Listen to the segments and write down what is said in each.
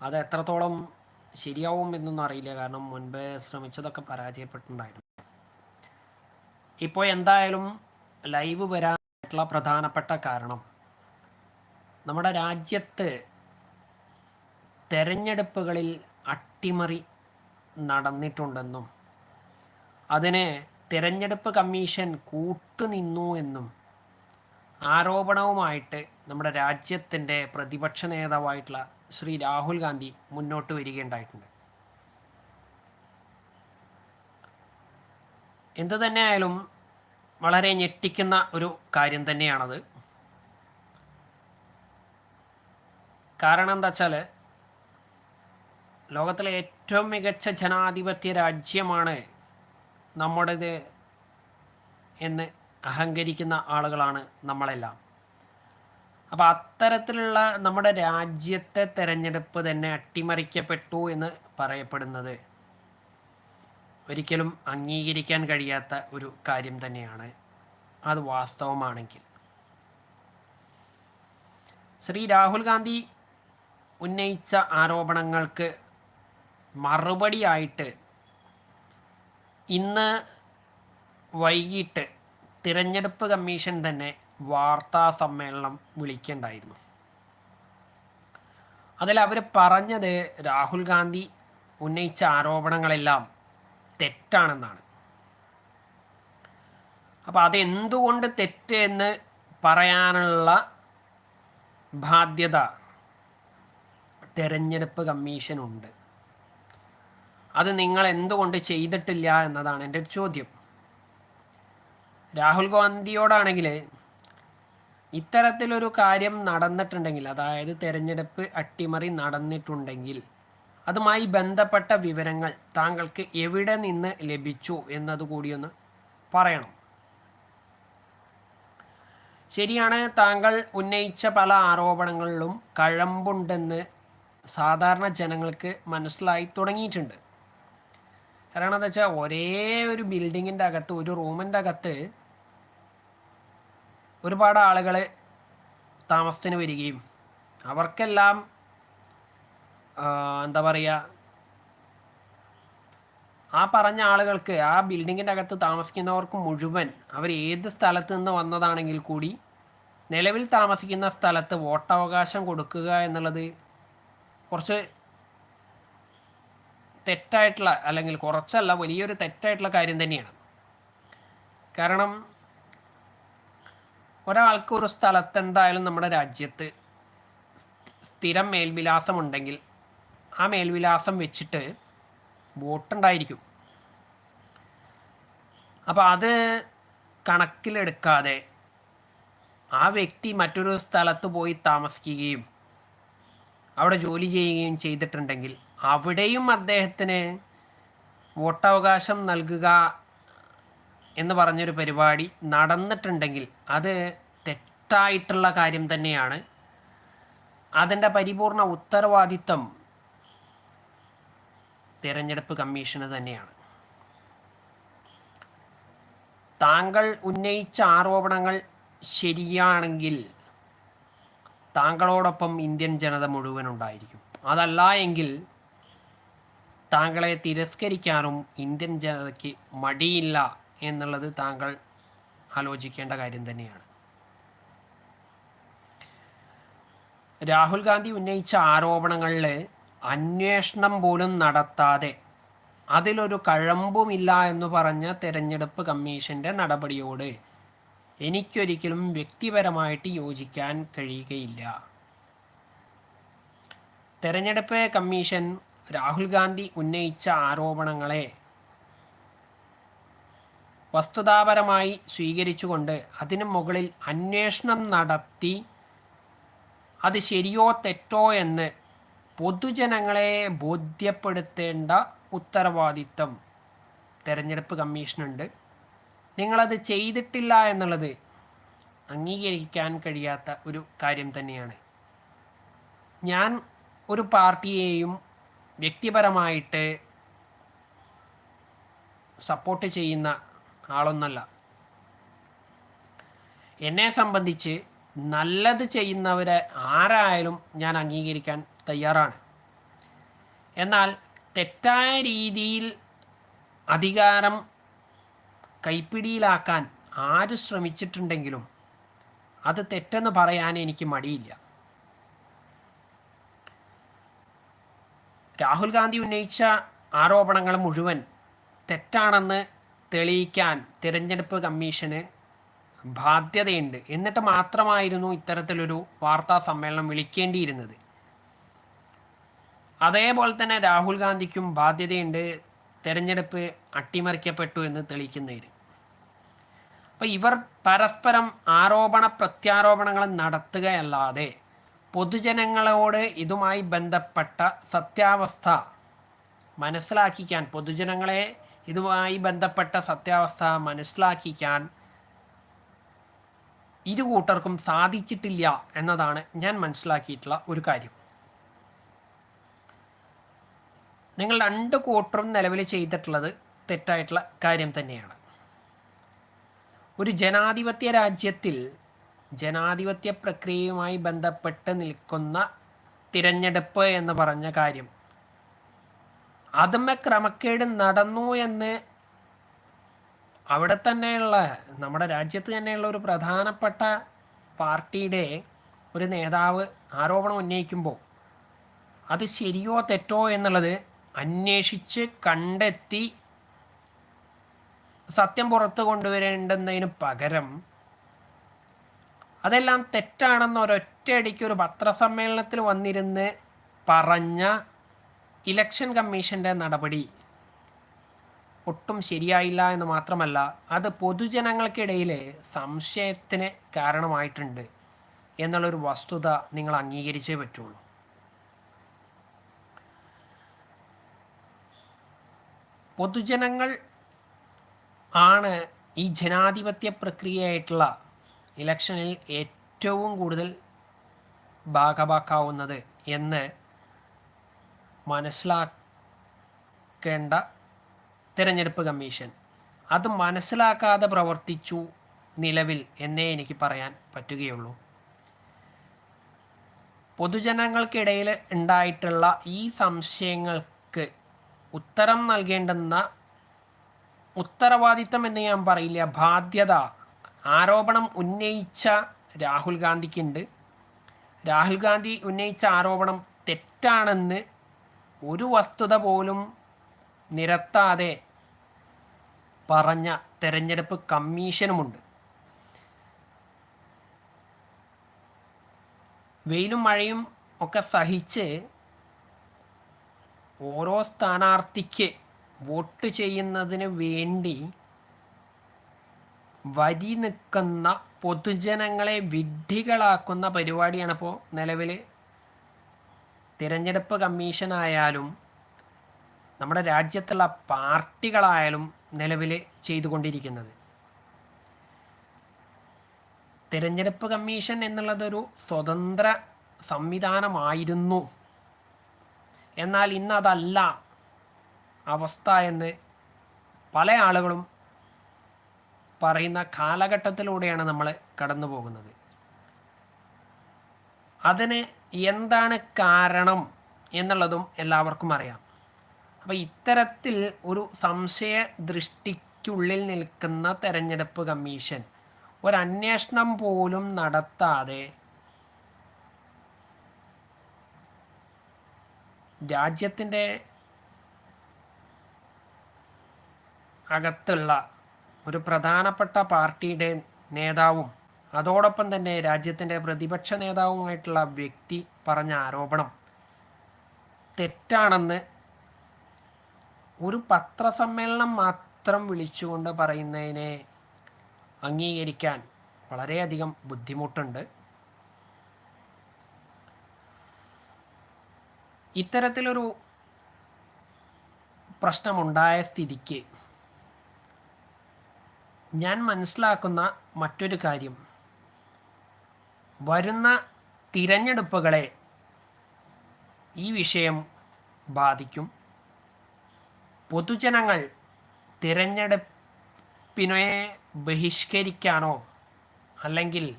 അത് എത്രത്തോളം ശരിയാവും എന്നൊന്നും അറിയില്ല. കാരണം മുൻപേ ശ്രമിച്ചതൊക്കെ പരാജയപ്പെട്ടിട്ടുണ്ടായിരുന്നു. ഇപ്പോൾ എന്തായാലും ലൈവ് വരാനായിട്ടുള്ള പ്രധാനപ്പെട്ട കാരണം നമ്മുടെ രാജ്യത്ത് തെരഞ്ഞെടുപ്പുകളിൽ അട്ടിമറി നടന്നിട്ടുണ്ടെന്നും അതിന് തിരഞ്ഞെടുപ്പ് കമ്മീഷൻ കൂട്ടുനിന്നു എന്നും ആരോപണവുമായിട്ട് നമ്മുടെ രാജ്യത്തിന്റെ പ്രതിപക്ഷ നേതാവായിട്ടുള്ള ശ്രീ രാഹുൽ ഗാന്ധി മുന്നോട്ട് വരികയുണ്ടായിട്ടുണ്ട്. എന്തു തന്നെയായാലും വളരെ ഞെട്ടിക്കുന്ന ഒരു കാര്യം തന്നെയാണത്. കാരണം എന്താ വെച്ചാൽ ലോകത്തിലെ ഏറ്റവും മികച്ച ജനാധിപത്യ രാജ്യമാണ് നമ്മുടേത് എന്ന് അഹങ്കരിക്കുന്ന ആളുകളാണ് നമ്മളെല്ലാം. അപ്പോൾ അത്തരത്തിലുള്ള നമ്മുടെ രാജ്യത്തെ തെരഞ്ഞെടുപ്പ് തന്നെ അട്ടിമറിക്കപ്പെട്ടു എന്ന് പറയപ്പെടുന്നത് ഒരിക്കലും അംഗീകരിക്കാൻ കഴിയാത്ത ഒരു കാര്യം തന്നെയാണ്. അത് വാസ്തവമാണെങ്കിൽ. ശ്രീ രാഹുൽ ഗാന്ധി ഉന്നയിച്ച ആരോപണങ്ങൾക്ക് മറുപടിയായിട്ട് ഇന്ന് വൈകിട്ട് തിരഞ്ഞെടുപ്പ് കമ്മീഷൻ തന്നെ വാർത്താ സമ്മേളനം വിളിക്കേണ്ടായിരുന്നു. അതിൽ അവർ പറഞ്ഞത് രാഹുൽ ഗാന്ധി ഉന്നയിച്ച ആരോപണങ്ങളെല്ലാം തെറ്റാണെന്നാണ്. അപ്പോൾ അതെന്തുകൊണ്ട് തെറ്റ് എന്ന് പറയാനുള്ള ബാധ്യത തെരഞ്ഞെടുപ്പ് കമ്മീഷനുണ്ട്. അത് നിങ്ങൾ എന്തുകൊണ്ട് ചെയ്തിട്ടില്ല എന്നതാണ് എന്റെ ചോദ്യം. രാഹുൽ ഗാന്ധിയോടാണെങ്കിൽ ഇത്തരത്തിലൊരു കാര്യം നടന്നിട്ടുണ്ടെങ്കിൽ അതായത് തെരഞ്ഞെടുപ്പ് അട്ടിമറി നടന്നിട്ടുണ്ടെങ്കിൽ അതുമായി ബന്ധപ്പെട്ട വിവരങ്ങൾ താങ്കൾക്ക് എവിടെ നിന്ന് ലഭിച്ചു എന്നത് കൂടിയൊന്ന് പറയണം. ശരിയാണ് താങ്കൾ ഉന്നയിച്ച പല ആരോപണങ്ങളിലും കഴമ്പുണ്ടെന്ന് സാധാരണ ജനങ്ങൾക്ക് മനസ്സിലായി തുടങ്ങിയിട്ടുണ്ട്. കാരണം എന്താ വെച്ചാൽ ഒരേ ഒരു ബിൽഡിങ്ങിന്റെ അകത്ത് ഒരു റൂമിന്റെ അകത്ത് ഒരുപാട് ആളുകൾ താമസത്തിന് വരികയും അവർക്കെല്ലാം എന്താ പറയുക ആ പറഞ്ഞ ആളുകൾക്ക് ആ ബിൽഡിങ്ങിന്റെ അകത്ത് താമസിക്കുന്നവർക്ക് മുഴുവൻ അവർ ഏത് സ്ഥലത്ത് നിന്ന് വന്നതാണെങ്കിൽ കൂടി നിലവിൽ താമസിക്കുന്ന സ്ഥലത്ത് വോട്ടവകാശം കൊടുക്കുക എന്നുള്ളത് കുറച്ച് തെറ്റായിട്ടുള്ള അല്ലെങ്കിൽ കുറച്ചല്ല വലിയൊരു തെറ്റായിട്ടുള്ള കാര്യം തന്നെയാണ്. കാരണം ഒരാൾക്ക് ഒരു സ്ഥലത്ത് എന്തായാലും നമ്മുടെ രാജ്യത്ത് സ്ഥിരം മേൽവിലാസം ഉണ്ടെങ്കിൽ ആ മേൽവിലാസം വെച്ചിട്ട് വോട്ടുണ്ടായിരിക്കും. അപ്പോൾ അത് കണക്കിലെടുക്കാതെ ആ വ്യക്തി മറ്റൊരു സ്ഥലത്ത് പോയി താമസിക്കുകയും അവിടെ ജോലി ചെയ്യുകയും ചെയ്തിട്ടുണ്ടെങ്കിൽ അവിടെയും അദ്ദേഹത്തിന് വോട്ടവകാശം നൽകുക എന്ന് പറഞ്ഞൊരു പരിപാടി നടന്നിട്ടുണ്ടെങ്കിൽ അത് തെറ്റായിട്ടുള്ള കാര്യം തന്നെയാണ്. അതിന്റെ പരിപൂർണ ഉത്തരവാദിത്വം തിരഞ്ഞെടുപ്പ് കമ്മീഷന് തന്നെയാണ്. താങ്കൾ ഉന്നയിച്ച ആരോപണങ്ങൾ ശരിയാണെങ്കിൽ താങ്കളോടൊപ്പം ഇന്ത്യൻ ജനത മുഴുവൻ ഉണ്ടായിരിക്കും. അതല്ല എങ്കിൽ താങ്കളെ തിരസ്കരിക്കാനും ഇന്ത്യൻ ജനതയ്ക്ക് മടിയില്ല എന്നുള്ളത് താങ്കൾ ആലോചിക്കേണ്ട കാര്യം തന്നെയാണ്. രാഹുൽ ഗാന്ധി ഉന്നയിച്ച ആരോപണങ്ങളിൽ അന്വേഷണം പോലും നടത്താതെ അതിലൊരു കഴമ്പുമില്ല എന്ന് പറഞ്ഞ തെരഞ്ഞെടുപ്പ് കമ്മീഷന്റെ നടപടിയോട് എനിക്കൊരിക്കലും വ്യക്തിപരമായിട്ട് യോജിക്കാൻ കഴിയുകയില്ല. തെരഞ്ഞെടുപ്പ് കമ്മീഷൻ രാഹുൽ ഗാന്ധി ഉന്നയിച്ച ആരോപണങ്ങളെ വസ്തുതാപരമായി സ്വീകരിച്ചുകൊണ്ട് അതിനു മുകളിൽ അന്വേഷണം നടത്തി അത് ശരിയോ തെറ്റോ എന്ന് പൊതുജനങ്ങളെ ബോധ്യപ്പെടുത്തേണ്ട ഉത്തരവാദിത്തം തെരഞ്ഞെടുപ്പ് കമ്മീഷനുണ്ട്. നിങ്ങളത് ചെയ്തിട്ടില്ല എന്നുള്ളത് അംഗീകരിക്കാൻ കഴിയാത്ത ഒരു കാര്യം തന്നെയാണ്. ഞാൻ ഒരു പാർട്ടിയെയും വ്യക്തിപരമായിട്ട് സപ്പോർട്ട് ചെയ്യുന്ന ആളൊന്നല്ല. എന്നെ സംബന്ധിച്ച് നല്ലത് ചെയ്യുന്നവരെ ആരായാലും ഞാൻ അംഗീകരിക്കാൻ തയ്യാറാണ്. എന്നാൽ തെറ്റായ രീതിയിൽ അധികാരം കൈപ്പിടിയിലാക്കാൻ ആര് ശ്രമിച്ചിട്ടുണ്ടെങ്കിലും അത് തെറ്റെന്ന് പറയാൻ എനിക്ക് മടിയില്ല. രാഹുൽ ഗാന്ധി ഉന്നയിച്ച ആരോപണങ്ങൾ മുഴുവൻ തെറ്റാണെന്ന് തെളിയിക്കാൻ തിരഞ്ഞെടുപ്പ് കമ്മീഷന് ബാധ്യതയുണ്ട്. എന്നിട്ട് മാത്രമായിരുന്നു ഇത്തരത്തിലൊരു വാർത്താ സമ്മേളനം വിളിക്കേണ്ടിയിരുന്നത്. അതേപോലെ തന്നെ രാഹുൽ ഗാന്ധിക്കും ബാധ്യതയുണ്ട് തെരഞ്ഞെടുപ്പ് അട്ടിമറിക്കപ്പെട്ടു എന്ന് തെളിയിക്കുന്നതിന്. അപ്പോൾ ഇവർ പരസ്പരം ആരോപണ പ്രത്യാരോപണങ്ങൾ നടത്തുകയല്ലാതെ പൊതുജനങ്ങളോട് ഇതുമായി ബന്ധപ്പെട്ട സത്യാവസ്ഥ മനസ്സിലാക്കിക്കാൻ പൊതുജനങ്ങളെ ഇതുമായി ബന്ധപ്പെട്ട സത്യാവസ്ഥ മനസ്സിലാക്കിക്കാൻ ഇരു കൂട്ടർക്കും സാധിച്ചിട്ടില്ല എന്നതാണ് ഞാൻ മനസ്സിലാക്കിയിട്ടുള്ള ഒരു കാര്യം. നിങ്ങൾ രണ്ട് കൂട്ടറും നിലവിൽ ചെയ്തിട്ടുള്ളത് തെറ്റായിട്ടുള്ള കാര്യം തന്നെയാണ്. ഒരു ജനാധിപത്യ രാജ്യത്തിൽ ജനാധിപത്യ പ്രക്രിയയുമായി ബന്ധപ്പെട്ട് നിൽക്കുന്ന തിരഞ്ഞെടുപ്പ് എന്ന് പറഞ്ഞ കാര്യം അതുമ്മ ക്രമക്കേട് നടന്നു എന്ന് അവിടെ തന്നെയുള്ള നമ്മുടെ രാജ്യത്ത് തന്നെയുള്ള ഒരു പ്രധാനപ്പെട്ട പാർട്ടിയുടെ ഒരു നേതാവ് ആരോപണം ഉന്നയിക്കുമ്പോൾ അത് ശരിയോ തെറ്റോ എന്നുള്ളത് അന്വേഷിച്ച് കണ്ടെത്തി സത്യം പുറത്തു കൊണ്ടുവരേണ്ടുന്നതിന് പകരം അതെല്ലാം തെറ്റാണെന്ന് ഒരൊറ്റയടിക്ക് ഒരു പത്രസമ്മേളനത്തിൽ വന്നിരുന്ന് പറഞ്ഞ ഇലക്ഷൻ കമ്മീഷന്റെ നടപടി ഒട്ടും ശരിയായില്ല എന്ന് മാത്രമല്ല അത് പൊതുജനങ്ങൾക്കിടയിൽ സംശയത്തിന് കാരണമായിട്ടുണ്ട് എന്നുള്ളൊരു വസ്തുത നിങ്ങൾ അംഗീകരിച്ചേ പറ്റുള്ളൂ. പൊതുജനങ്ങൾ ആണ് ഈ ജനാധിപത്യ പ്രക്രിയയായിട്ടുള്ള ഇലക്ഷനിൽ ഏറ്റവും കൂടുതൽ ഭാഗമാക്കാവുന്നത് എന്ന് മനസ്സിലാക്കേണ്ട തിരഞ്ഞെടുപ്പ് കമ്മീഷൻ. അത് മനസ്സിലാക്കാതെ പ്രവർത്തിച്ചു നിലവിൽ എന്നേ എനിക്ക് പറയാൻ പറ്റുകയുള്ളൂ. പൊതുജനങ്ങൾക്കിടയിൽ ഉണ്ടായിട്ടുള്ള ഈ സംശയങ്ങൾക്ക് ഉത്തരം നൽകേണ്ടുന്ന ഉത്തരവാദിത്തം എന്ന് ഞാൻ പറയില്ല ബാധ്യത ആരോപണം ഉന്നയിച്ച രാഹുൽ ഗാന്ധിക്കുണ്ട്. രാഹുൽ ഗാന്ധി ഉന്നയിച്ച ആരോപണം തെറ്റാണെന്ന് ഒരു വസ്തുത പോലും നിരത്താതെ പറഞ്ഞ തെരഞ്ഞെടുപ്പ് കമ്മീഷനുമുണ്ട്. വെയിലും മഴയും ഒക്കെ സഹിച്ച് ഓരോ സ്ഥാനാർത്ഥിക്ക് വോട്ട് ചെയ്യുന്നതിന് വേണ്ടി വരി നിൽക്കുന്ന പൊതുജനങ്ങളെ വിഡ്ഢികളാക്കുന്ന പരിപാടിയാണ് ഇപ്പോൾ നിലവിൽ തിരഞ്ഞെടുപ്പ് കമ്മീഷനായാലും നമ്മുടെ രാജ്യത്തുള്ള പാർട്ടികളായാലും നിലവിൽ ചെയ്തുകൊണ്ടിരിക്കുന്നത്. തിരഞ്ഞെടുപ്പ് കമ്മീഷൻ എന്നുള്ളതൊരു സ്വതന്ത്ര സംവിധാനമായിരുന്നു. എന്നാൽ ഇന്ന് അതല്ല അവസ്ഥ എന്ന് പല ആളുകളും പറയുന്ന കാലഘട്ടത്തിലൂടെയാണ് നമ്മൾ കടന്നു പോകുന്നത് അതിന് എന്താണ് കാരണം എന്നുള്ളതും എല്ലാവർക്കും അറിയാം. അപ്പോൾ ഇത്തരത്തിൽ ഒരു സംശയ ദൃഷ്ടിക്കുള്ളിൽ നിൽക്കുന്ന തെരഞ്ഞെടുപ്പ് കമ്മീഷൻ ഒരന്വേഷണം പോലും നടത്താതെ രാജ്യത്തിന്റെ അകത്തുള്ള ഒരു പ്രധാനപ്പെട്ട പാർട്ടിയുടെ നേതാവും അതോടൊപ്പം തന്നെ രാജ്യത്തിന്റെ പ്രതിപക്ഷ നേതാവുമായിട്ടുള്ള വ്യക്തി പറഞ്ഞ ആരോപണം തെറ്റാണെന്ന് ഒരു പത്രസമ്മേളനം മാത്രം വിളിച്ചുകൊണ്ട് പറയുന്നതിനെ അംഗീകരിക്കാൻ വളരെയധികം ബുദ്ധിമുട്ടുണ്ട്. ഇത്തരത്തിലൊരു പ്രശ്നമുണ്ടായ സ്ഥിതിക്ക് ഞാൻ മനസ്സിലാക്കുന്ന മറ്റൊരു കാര്യം. വരുന്ന തിരഞ്ഞെടുപ്പുകളെ ഈ വിഷയം ബാധിക്കും. പൊതുജനങ്ങൾ തിരഞ്ഞെടുപ്പിനെ ബഹിഷ്കരിക്കാനോ അല്ലെങ്കിൽ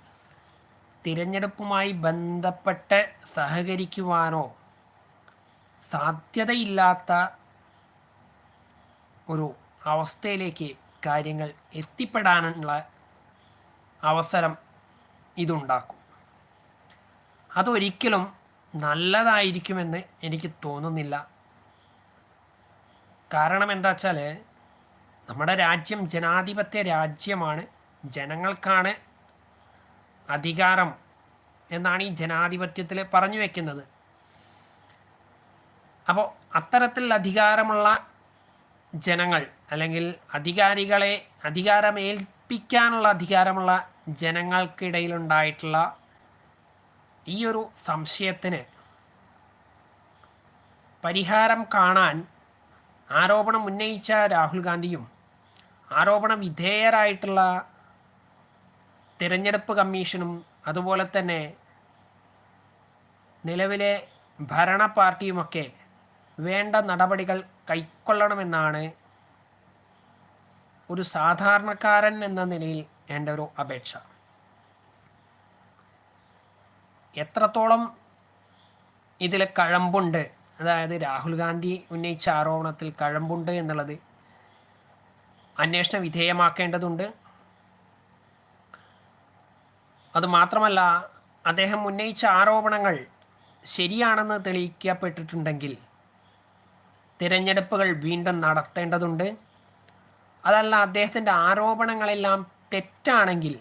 തിരഞ്ഞെടുപ്പുമായി ബന്ധപ്പെട്ട് സഹകരിക്കുവാനോ സാധ്യതയില്ലാത്ത ഒരു അവസ്ഥയിലേക്ക് കാര്യങ്ങൾ എത്തിപ്പെടാനുള്ള അവസരം ഇതുണ്ടാക്കും. അതൊരിക്കലും നല്ലതായിരിക്കുമെന്ന് എനിക്ക് തോന്നുന്നില്ല. കാരണം എന്താ വെച്ചാൽ നമ്മുടെ രാജ്യം ജനാധിപത്യ രാജ്യമാണ്. ജനങ്ങൾക്കാണ് അധികാരം എന്നാണ് ഈ ജനാധിപത്യത്തിൽ പറഞ്ഞു വെക്കുന്നത്. അപ്പോൾ അത്തരത്തിൽ അധികാരമുള്ള ജനങ്ങൾ അല്ലെങ്കിൽ അധികാരികളെ അധികാരമേൽപ്പിക്കാനുള്ള അധികാരമുള്ള ജനങ്ങൾക്കിടയിലുണ്ടായിട്ടുള്ള ഈ ഒരു സംശയത്തിന് പരിഹാരം കാണാൻ ആരോപണം ഉന്നയിച്ച രാഹുൽ ഗാന്ധിയും ആരോപണ വിധേയരായിട്ടുള്ള തിരഞ്ഞെടുപ്പ് കമ്മീഷനും അതുപോലെ തന്നെ നിലവിലെ ഭരണ പാർട്ടിയുമൊക്കെ വേണ്ട നടപടികൾ കൈക്കൊള്ളണമെന്നാണ് ഒരു സാധാരണക്കാരൻ എന്ന നിലയിൽ എന്റെ ഒരു അപേക്ഷ. എത്രത്തോളം ഇതിൽ കഴമ്പുണ്ട്? അതായത് രാഹുൽ ഗാന്ധി ഉന്നയിച്ച ആരോപണത്തിൽ കഴമ്പുണ്ട് എന്നുള്ളത് അന്വേഷണ വിധേയമാക്കേണ്ടതുണ്ട്. അതുമാത്രമല്ല അദ്ദേഹം ഉന്നയിച്ച ആരോപണങ്ങൾ ശരിയാണെന്ന് തെളിയിക്കപ്പെട്ടിട്ടുണ്ടെങ്കിൽ തിരഞ്ഞെടുപ്പുകൾ വീണ്ടും നടത്തേണ്ടതുണ്ട്. അതല്ല അദ്ദേഹത്തിന്റെ ആരോപണങ്ങളെല്ലാം തെറ്റാണെങ്കിൽ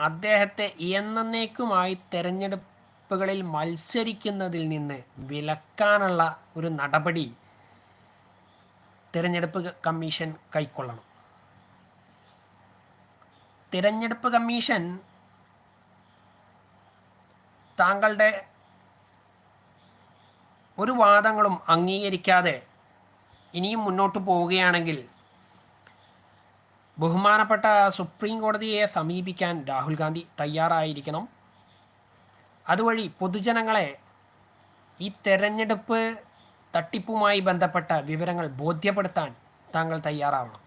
അദ്ദേഹത്തെ എന്നേക്കുമായി തിരഞ്ഞെടുപ്പുകളിൽ മത്സരിക്കുന്നതിൽ നിന്ന് വിലക്കാനുള്ള ഒരു നടപടി തിരഞ്ഞെടുപ്പ് കമ്മീഷൻ കൈക്കൊള്ളണം. തിരഞ്ഞെടുപ്പ് കമ്മീഷൻ താങ്കളുടെ ഒരു വാദങ്ങളും അംഗീകരിക്കാതെ ഇനിയും മുന്നോട്ട് പോവുകയാണെങ്കിൽ ബഹുമാനപ്പെട്ട സുപ്രീം കോടതിയെ സമീപിക്കാൻ രാഹുൽ ഗാന്ധി തയ്യാറായിരിക്കണം. അതുവഴി പൊതുജനങ്ങളെ ഈ തെരഞ്ഞെടുപ്പ് തട്ടിപ്പുമായി ബന്ധപ്പെട്ട വിവരങ്ങൾ ബോധ്യപ്പെടുത്താൻ താങ്കൾ തയ്യാറാവണം.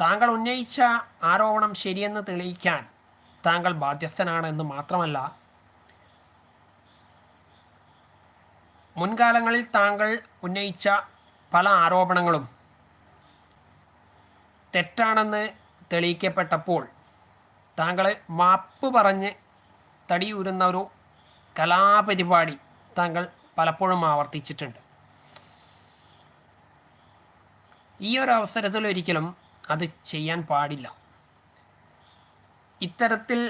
താങ്കൾ ഉന്നയിച്ച ആരോപണം ശരിയെന്ന് തെളിയിക്കാൻ താങ്കൾ ബാധ്യസ്ഥനാണ് എന്ന് മാത്രമല്ല മുൻകാലങ്ങളിൽ താങ്കൾ ഉന്നയിച്ച പല ആരോപണങ്ങളും തെറ്റാണെന്ന് തെളിയിക്കപ്പെട്ടപ്പോൾ താങ്കൾ മാപ്പ് പറഞ്ഞ് തടിയൂരുന്ന ഒരു കലാപരിപാടി താങ്കൾ പലപ്പോഴും ആവർത്തിച്ചിട്ടുണ്ട്. ഈ ഒരു അവസരത്തിൽ ഒരിക്കലും അത് ചെയ്യാൻ പാടില്ല. ഇത്തരത്തിൽ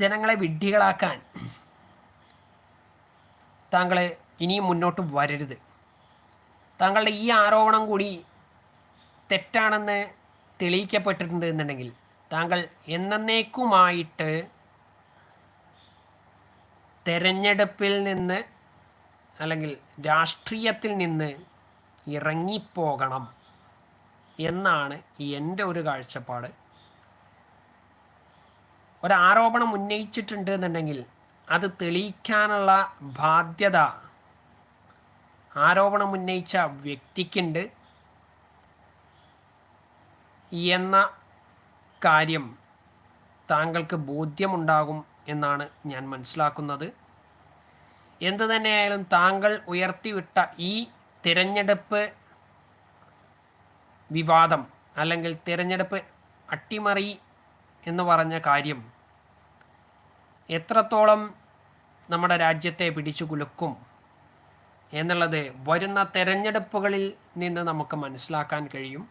ജനങ്ങളെ വിഡ്ഢികളാക്കാൻ താങ്കൾ ഇനിയും മുന്നോട്ട് വരരുത്. താങ്കളുടെ ഈ ആരോപണം കൂടി തെറ്റാണെന്ന് തെളിയിക്കപ്പെട്ടിട്ടുണ്ട് എന്നുണ്ടെങ്കിൽ താങ്കൾ എന്നേക്കുമായിട്ട് തെരഞ്ഞെടുപ്പിൽ നിന്ന് അല്ലെങ്കിൽ രാഷ്ട്രീയത്തിൽ നിന്ന് ഇറങ്ങിപ്പോകണം എന്നാണ് എന്റെ ഒരു കാഴ്ചപ്പാട്. ഒരാരോപണം ഉന്നയിച്ചിട്ടുണ്ട് എന്നുണ്ടെങ്കിൽ അത് തെളിയിക്കാനുള്ള ബാധ്യത ആരോപണം ഉന്നയിച്ച വ്യക്തിക്കുണ്ട്. എന്ന കാര്യം താങ്കൾക്ക് ബോധ്യമുണ്ടാകും എന്നാണ് ഞാൻ മനസ്സിലാക്കുന്നത്. എന്തു തന്നെയായാലും താങ്കൾ ഉയർത്തിവിട്ട ഈ തിരഞ്ഞെടുപ്പ് വിവാദം അല്ലെങ്കിൽ തിരഞ്ഞെടുപ്പ് അട്ടിമറി എന്ന് പറഞ്ഞ കാര്യം എത്രത്തോളം നമ്മുടെ രാജ്യത്തെ പിടിച്ചു കുലുക്കും എന്നുള്ളത് വരുന്ന തെരഞ്ഞെടുപ്പുകളിൽ നിന്ന് നമുക്ക് മനസ്സിലാക്കാൻ കഴിയും.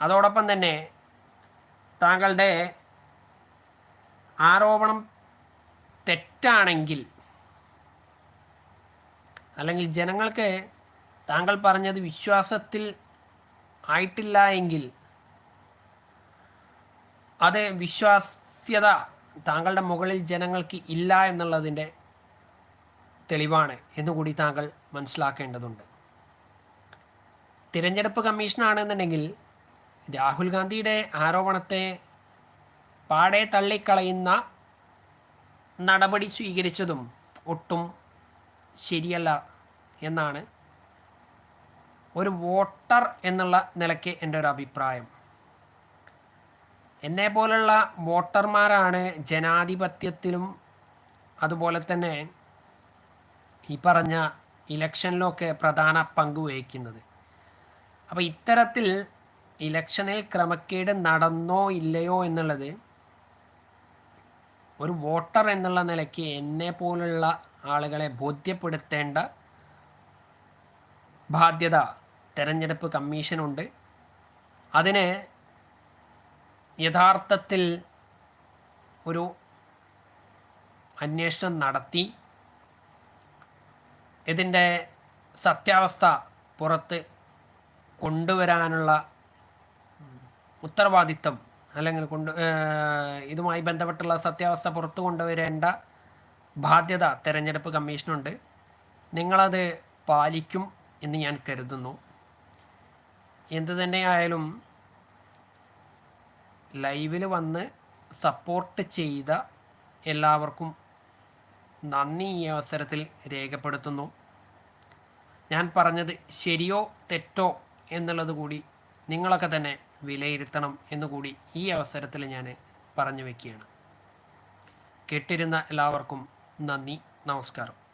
അതോടൊപ്പം തന്നെ താങ്കളുടെ ആരോപണം തെറ്റാണെങ്കിൽ അല്ലെങ്കിൽ ജനങ്ങൾക്ക് താങ്കൾ പറഞ്ഞത് വിശ്വാസത്തിൽ ആയിട്ടില്ല എങ്കിൽ അത് വിശ്വാസ്യത താങ്കളുടെ മുകളിൽ ജനങ്ങൾക്ക് ഇല്ല എന്നുള്ളതിന്റെ തെളിവാണ് എന്നുകൂടി താങ്കൾ മനസ്സിലാക്കേണ്ടതുണ്ട്. തിരഞ്ഞെടുപ്പ് കമ്മീഷനാണെന്നുണ്ടെങ്കിൽ രാഹുൽ ഗാന്ധിയുടെ ആരോപണത്തെ പാടെ തള്ളിക്കളയുന്ന നടപടി സ്വീകരിച്ചതും ഒട്ടും ശരിയല്ല എന്നാണ് ഒരു വോട്ടർ എന്നുള്ള നിലയ്ക്ക് എന്റെ ഒരു അഭിപ്രായം. എന്നെ പോലുള്ള വോട്ടർമാരാണ് ജനാധിപത്യത്തിലും അതുപോലെ തന്നെ ഈ പറഞ്ഞ ഇലക്ഷനിലൊക്കെ പ്രധാന പങ്ക് വഹിക്കുന്നത്. അപ്പോൾ ഇത്തരത്തിൽ ഇലക്ഷനിൽ ക്രമക്കേട് നടന്നോ ഇല്ലയോ എന്നുള്ളത് ഒരു വോട്ടർ എന്നുള്ള നിലയ്ക്ക് എന്നെ പോലുള്ള ആളുകളെ ബോധ്യപ്പെടുത്തേണ്ട ബാധ്യത തെരഞ്ഞെടുപ്പ് കമ്മീഷനുണ്ട്. അതിന് യഥാർത്ഥത്തിൽ ഒരു അന്വേഷണം നടത്തി. ഇതിന്റെ സത്യാവസ്ഥ പുറത്ത് കൊണ്ടുവരാനുള്ള ഉത്തരവാദിത്തം അല്ലെങ്കിൽ കൊണ്ട് ഇതുമായി ബന്ധപ്പെട്ടുള്ള സത്യാവസ്ഥ പുറത്തു കൊണ്ടുവരേണ്ട ബാധ്യത തെരഞ്ഞെടുപ്പ് കമ്മീഷനുണ്ട്. നിങ്ങളത് പാലിക്കും എന്ന് ഞാൻ കരുതുന്നു. എന്തു തന്നെയായാലും ലൈവിൽ വന്ന് സപ്പോർട്ട് ചെയ്ത എല്ലാവർക്കും നന്ദി ഈ അവസരത്തിൽ രേഖപ്പെടുത്തുന്നു. ഞാൻ പറഞ്ഞത് ശരിയോ തെറ്റോ എന്നുള്ളത് കൂടി നിങ്ങളൊക്കെ തന്നെ വിലയിരുത്തണം എന്നുകൂടി ഈ അവസരത്തിൽ ഞാൻ പറഞ്ഞു വയ്ക്കുകയാണ് കേട്ടിരുന്ന എല്ലാവർക്കും നന്ദി നമസ്കാരം.